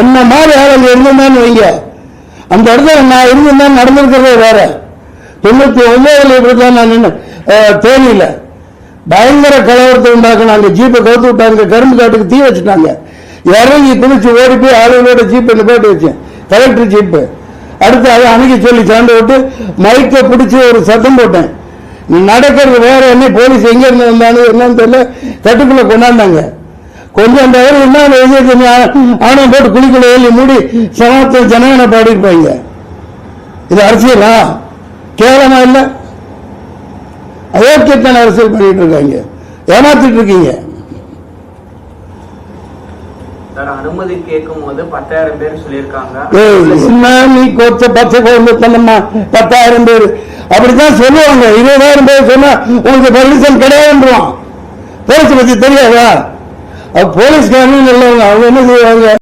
என்ன மாதிரி ஆளுங்க இருந்திருந்தான்னு வைங்க. அந்த இடத்துல நான் இருந்திருந்தா நடந்திருக்கிறதே வேற. தொண்ணூத்தி ஒன்பதுல இப்படிதான் நான் நின்று தேனியில. பயங்கர கலவரத்தை உண்டாக்குனாங்க ஜீப்பை கவுத்து விட்டாங்க. கரும்பு காட்டுக்கு தீ வச்சுட்டாங்க. இறங்கி குதிச்சு ஓடி போய் ஆளுங்களோட ஜீப்பை போட்டு வச்சேன். Collector jeep. அடுத்து அதை அணுகி சொல்லி சாண்டு விட்டு மைக்கை பிடிச்சி ஒரு சத்தம் போட்டேன். நடக்கிறது வேற என்ன போலீஸ் எங்க இருந்து வந்தாலும் என்னன்னு தெரியல. கட்டுக்குள்ள கொண்டாந்தாங்க. கொஞ்சம் அந்த அவர் என்ன ஆணவம் போட்டு குளிக்கல ஏறி மூடி சமத்துவ ஜனகனை பாடிருப்பாங்க இது அரசியலா? கேவலமா இல்ல? அயோக்கியத்தான அரசியல் பண்ணிட்டு இருக்காங்க. ஏமாத்திட்டு இருக்கீங்க. அனுமதி கேட்கும் போது பத்தாயிரம் பேர் சொல்லியிருக்காங்க. பத்தாயிரம் பேர். அப்படித்தான் சொல்லுவாங்க. இருபதாயிரம் பேர் சொன்னா உங்களுக்கு பர்மிஷன் கிடையாதுன்றான் போலீஸ் பத்தி தெரியாதா? போலீஸ்காரங்க நல்லவங்க அவங்க என்ன செய்வாங்க?